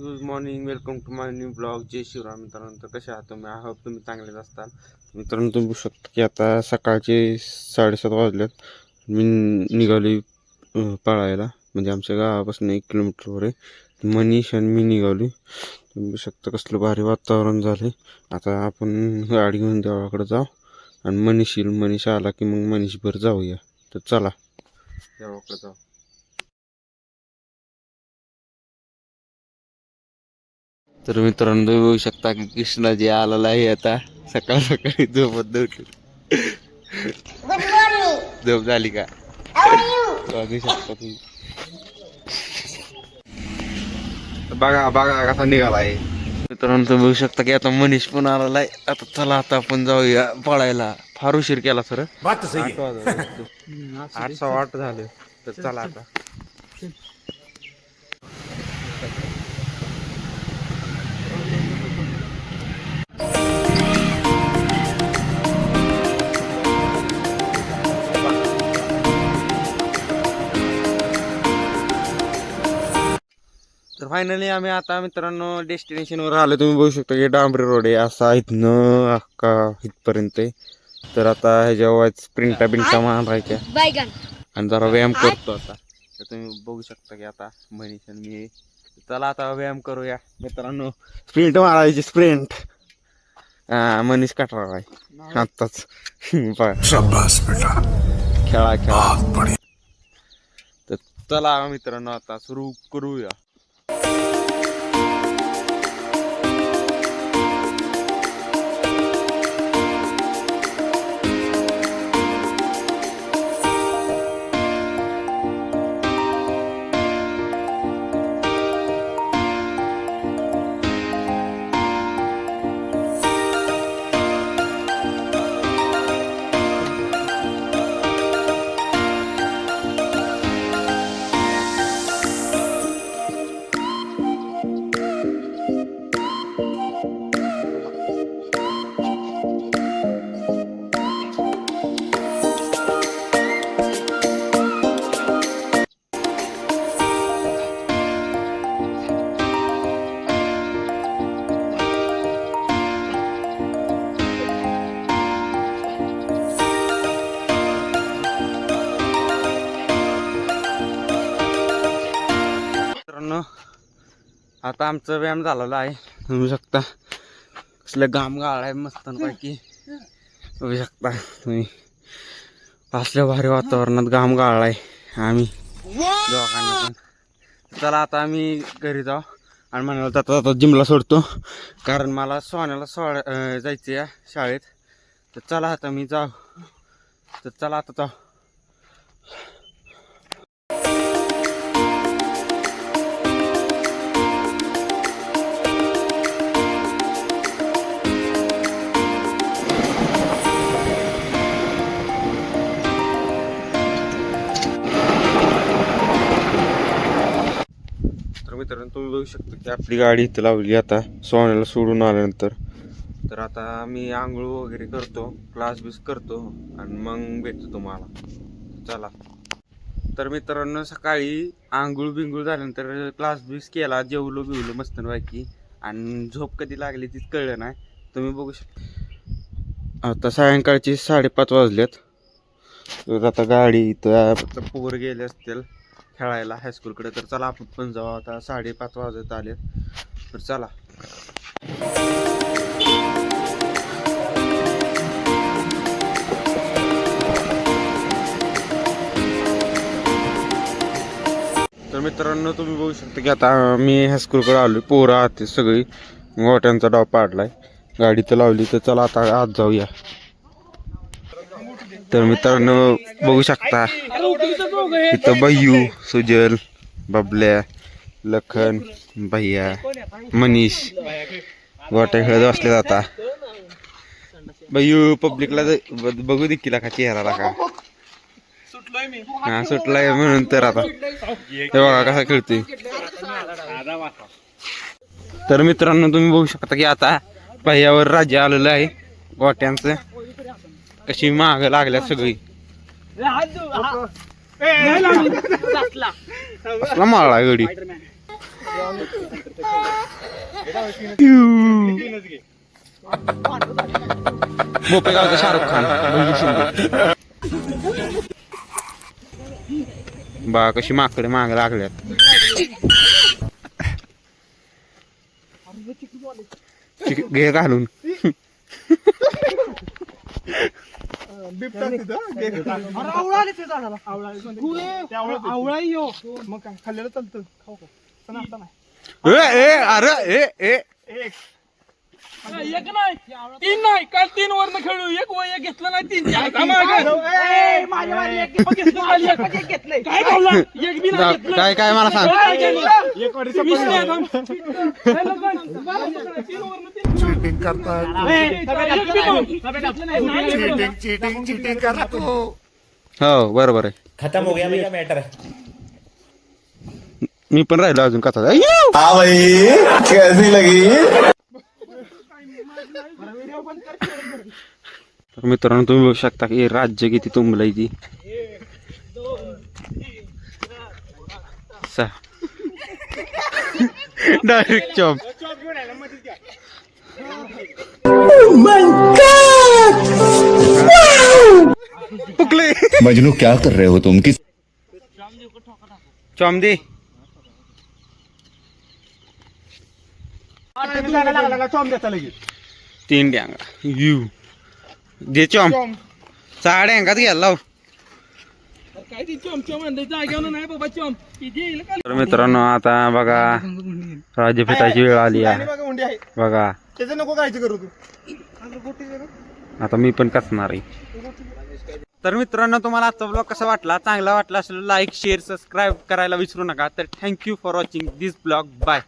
Good morning welcome to my new blog जय शिवराम मित्रांनो. तर कसे आहात तुम्ही? आय होप तुम्ही चांगलेच असताल. मित्रांनो तुम्ही बघू शकता की आता सकाळचे साडेसात वाजलेत. मी निघाली पळायला. म्हणजे आमच्या गावापासून एक किलोमीटरवर आहे. मनीष आणि मी निघाली. तुम्ही बघू शकता कसलं भारी वातावरण झाले आता आपण गाडी घेऊन देवाकडे जाऊ. आणि मनीष येईल. मनीष आला की मग मनीषभर जाऊया. तर चला. देवाकडे जाऊ. तर मित्रांनो तुम्ही बघू शकता की कृष्णाजी आलेला आहे आता. सकाळ सकाळी झोपत उठली झोप झाली का? बघू शकता तुम्ही. बघा बघा कसा निघाला आहे मित्रांनो तुम्ही बघू शकता की आता मनीष पण आलेला आहे. आता चला आता आपण जाऊया पळायला. फार उशीर केला सर. आठ सव्वा आठ झाले. तर चला आता. फायनली आम्ही आता मित्रांनो डेस्टिनेशनवर आलो. तुम्ही बघू शकता की डांबरी रोड आहे. असा इथनं अख्खा इथपर्यंत तर आता ह्याच्यावर स्प्रिंटा बिंटा मारायच्या. आणि जरा व्यायाम करतो आता. तर तुम्ही बघू शकता की आता मनीष आणि मी चला आता व्यायाम करूया. मित्रांनो स्प्रिंट मारायची स्प्रिंट मनीष कटरा आहे. आत्ताच. बघा. शाबाश बेटा. खेळा खेळा. तर चला मित्रांनो आता सुरू करूया. आता आमचा व्यायाम झालेला आहे. म्हणू शकता. कसलं घाम गाळ आहे मस्तपैकी. बघू शकता तुम्ही. असल्या भारी वातावरणात घाम गाळला आहे आम्ही. दोघांना पण. चला आता आम्ही घरी जाऊ. आणि म्हणाला जाता जाता जिमला सोडतो. कारण मला सोन्याला सोड जायचं आहे शाळेत. तर चला आता मी जाऊ. तर चला आता जाऊ. तुम्ही बघू शकता की आपली गाडी इथं लावली आता सोन्याला सोडून आल्यानंतर. तर आता मी आंघोळ वगैरे करतो क्लास बीस करतो आणि मग भेटतो तुम्हाला. चला. तर मित्रांनो सकाळी आंघोळ बिंगूळ झाल्यानंतर क्लास बीस केला जेवलो बिवलो मस्तपैकी. आणि झोप कधी लागली तीच कळलं नाही. तुम्ही बघू शकता. आता सायंकाळची साडेपाच वाजलेत. तर आता गाडी इथं पोर गेले असतील. खेळायला हायस्कूलकडे तर चला आपण पण जाऊ. आता साडेपाच वाजत आले तर चला. तर मित्रांनो तुम्ही बघू शकता की आता मी हायस्कूलकडे आलो पोरं आहात सगळी. गोट्यांचा डाव पाडलाय. गाडी तर लावली तर चला आता आत जाऊया. तर मित्रांनो बघू शकता. इथं बह्यू सुजल बबल्या लखन भैया मनीष गोट्या खेळत बसले जाता बह्यू पब्लिकला बघू देखील का चेहरा का. हा सुटलाय म्हणून तर आता. हे बघा कसा खेळतोय. तर मित्रांनो तुम्ही बघू शकता की आता पहिल्यावर राज्य आलेलं आहे. गोट्यांचं कशी माग लागल्या सगळी. कसला माळा गडी. बोपेगावचा शाहरुख खान. बा कशी माकडे माग लागल्यात. घे घालून. आवळा यो. मग काय खाल्लेलं चालतं. खाऊ का पण आता नाही. ए ए अरे ए ए. एक. एक नाही तीन नाही काल तीन वरनं खेळू एक व एक घेतलं नाही तीन चार. थांबा ए, अगं. माझ्या वाली एक पण घेतलं, माझ्या एक पण एक घेतलंय. काय बोलला एक बी नाही घेतलं. काय काय मला सांग काय केलं? एक वाटी वीस चपाती नाही, झाली. थांब. काय लोकं? बारा लोकं नाही, तीन वरनं तीन. एक बी नाही. हो बरोबर आहे खत्म हो गया भैया मैटर मी पण राहिलो अजून कथा हाँ भाई कैसी लगी तर मित्रांनो तुम्ही बघू शकता की राज्य किती तुंबलंय ती डायरेक्ट चॉप फुकले मजनू क्या कर रहे हो तुम किस चॉम दे लागला, लागला, लागला, चॉम देता लगेच. तीन डँगा यू दे चॉम. चॉम. सहा डँगात घ्यायला काय तर मित्रांनो आता बघा फिटायची वेळ आली आहे. बघा त्याचं नको काळजी करू तू. आता मी पण कसणार आहे. तर मित्रांनो तुम्हाला आजचा ब्लॉग कसा वाटला? चांगला वाटला असेल लाईक शेअर सबस्क्राईब करायला विसरू नका. तर thank you for watching this blog bye